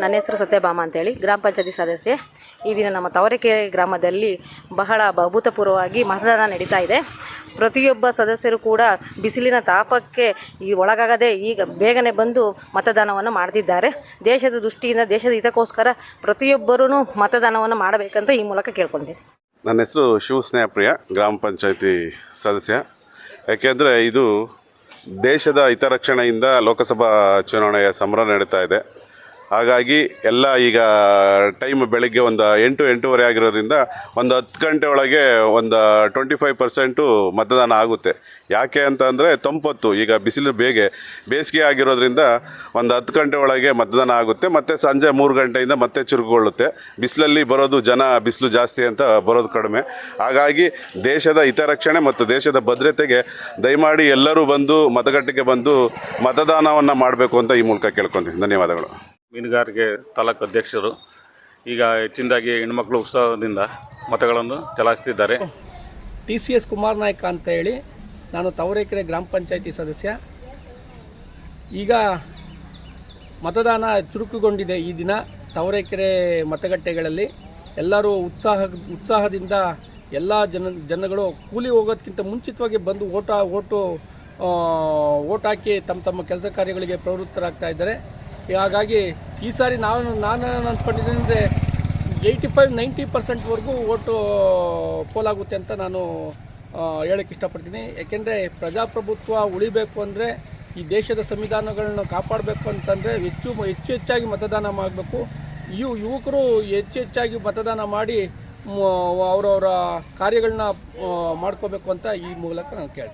ನನ್ನ ಹೆಸರು ಸತ್ಯಭಾಮ ಅಂತೇಳಿ, ಗ್ರಾಮ ಪಂಚಾಯತಿ ಸದಸ್ಯೆ. ಈ ದಿನ ನಮ್ಮ ತವರಿಕೆರೆ ಗ್ರಾಮದಲ್ಲಿ ಬಹಳ ಅಭೂತಪೂರ್ವವಾಗಿ ಮತದಾನ ನಡೀತಾ ಇದೆ. ಪ್ರತಿಯೊಬ್ಬ ಸದಸ್ಯರು ಕೂಡ ಬಿಸಿಲಿನ ತಾಪಕ್ಕೆ ಈ ಒಳಗಾಗದೆ ಈಗ ಬೇಗನೆ ಬಂದು ಮತದಾನವನ್ನು ಮಾಡ್ತಿದ್ದಾರೆ. ದೇಶದ ದೃಷ್ಟಿಯಿಂದ, ದೇಶದ ಹಿತಕ್ಕೋಸ್ಕರ ಪ್ರತಿಯೊಬ್ಬರೂ ಮತದಾನವನ್ನು ಮಾಡಬೇಕಂತ ಈ ಮೂಲಕ ಕೇಳ್ಕೊಂಡೆ ನನ್ನ ಹೆಸರು ಶಿವ ಸ್ನೇಹಪ್ರಿಯ, ಗ್ರಾಮ ಪಂಚಾಯತಿ ಸದಸ್ಯ. ಯಾಕೆಂದರೆ ಇದು ದೇಶದ ಹಿತರಕ್ಷಣೆಯಿಂದ ಲೋಕಸಭಾ ಚುನಾವಣೆಯ ಸಂಭ್ರಮ ನಡೀತಾ ಇದೆ. ಹಾಗಾಗಿ ಎಲ್ಲ ಈಗ ಟೈಮ್ ಬೆಳಗ್ಗೆ ಒಂದು ಎಂಟು, ಎಂಟೂವರೆ ಆಗಿರೋದ್ರಿಂದ ಒಂದು ಹತ್ತು ಗಂಟೆ ಒಳಗೆ ಒಂದು ಟ್ವೆಂಟಿ ಫೈವ್ ಪರ್ಸೆಂಟು ಮತದಾನ ಆಗುತ್ತೆ. ಯಾಕೆ ಅಂತ ಅಂದರೆ ತಂಪೊತ್ತು, ಈಗ ಬಿಸಿಲು ಬೇಗೆ, ಬೇಸಿಗೆ ಆಗಿರೋದ್ರಿಂದ ಒಂದು ಹತ್ತು ಗಂಟೆ ಒಳಗೆ ಮತದಾನ ಆಗುತ್ತೆ, ಮತ್ತು ಸಂಜೆ ಮೂರು ಗಂಟೆಯಿಂದ ಮತ್ತೆ ಚುರುಕುಗೊಳ್ಳುತ್ತೆ. ಬಿಸಿಲಲ್ಲಿ ಬರೋದು ಜನ, ಬಿಸಿಲು ಜಾಸ್ತಿ ಅಂತ ಬರೋದು ಕಡಿಮೆ. ಹಾಗಾಗಿ ದೇಶದ ಹಿತರಕ್ಷಣೆ ಮತ್ತು ದೇಶದ ಭದ್ರತೆಗೆ ದಯಮಾಡಿ ಎಲ್ಲರೂ ಬಂದು, ಮತಗಟ್ಟೆಗೆ ಬಂದು ಮತದಾನವನ್ನು ಮಾಡಬೇಕು ಅಂತ ಈ ಮೂಲಕ ಕೇಳ್ಕೊತೀನಿ. ಧನ್ಯವಾದಗಳು. ಮೀನುಗಾರಿಕೆ ತಾಲೂಕು ಅಧ್ಯಕ್ಷರು ಈಗ ಹೆಚ್ಚಿನದಾಗಿ ಹೆಣ್ಮಕ್ಳು ಉತ್ಸಾಹದಿಂದ ಮತಗಳನ್ನು ಚಲಾಯಿಸ್ತಿದ್ದಾರೆ T C S Kumar Naik ಅಂತ ಹೇಳಿ ನಾನು ತವರೇಕೆರೆ ಗ್ರಾಮ ಪಂಚಾಯತಿ ಸದಸ್ಯ. ಈಗ ಮತದಾನ ಚುರುಕುಗೊಂಡಿದೆ ಈ ದಿನ ತವರೇಕೆರೆ ಮತಗಟ್ಟೆಗಳಲ್ಲಿ. ಎಲ್ಲರೂ ಉತ್ಸಾಹ, ಉತ್ಸಾಹದಿಂದ ಎಲ್ಲ ಜನ, ಜನಗಳು ಕೂಲಿ ಹೋಗೋದಕ್ಕಿಂತ ಮುಂಚಿತವಾಗಿ ಬಂದು ಓಟ, ಓಟು ಓಟ್ ಹಾಕಿ ತಮ್ಮ ತಮ್ಮ ಕೆಲಸ ಕಾರ್ಯಗಳಿಗೆ ಪ್ರವೃತ್ತರಾಗ್ತಾ ಇದ್ದಾರೆ. ಹಾಗಾಗಿ ಈ ಸಾರಿ ನಾನು ನಾನು ಅಂದ್ಕೊಂಡಿದ್ದೀನಿ ಅಂದರೆ ಏಯ್ಟಿ ಫೈವ್ ನೈಂಟಿ ಪರ್ಸೆಂಟ್ವರೆಗೂ ಓಟು ಪೋಲಾಗುತ್ತೆ ಅಂತ ನಾನು ಹೇಳಕ್ಕೆ ಇಷ್ಟಪಡ್ತೀನಿ. ಯಾಕೆಂದರೆ ಪ್ರಜಾಪ್ರಭುತ್ವ ಉಳಿಬೇಕು ಅಂದರೆ ಈ ದೇಶದ ಸಂವಿಧಾನಗಳನ್ನ ಕಾಪಾಡಬೇಕು ಅಂತಂದರೆ ಹೆಚ್ಚು ಹೆಚ್ಚು ಹೆಚ್ಚಾಗಿ ಮತದಾನ ಮಾಡಬೇಕು. ಇವು ಯುವಕರು ಹೆಚ್ಚು ಹೆಚ್ಚಾಗಿ ಮತದಾನ ಮಾಡಿ ಅವರವರ ಕಾರ್ಯಗಳನ್ನ ಮಾಡ್ಕೋಬೇಕು ಅಂತ ಈ ಮೂಲಕ ನಾನು ಕೇಳ್ತೀನಿ.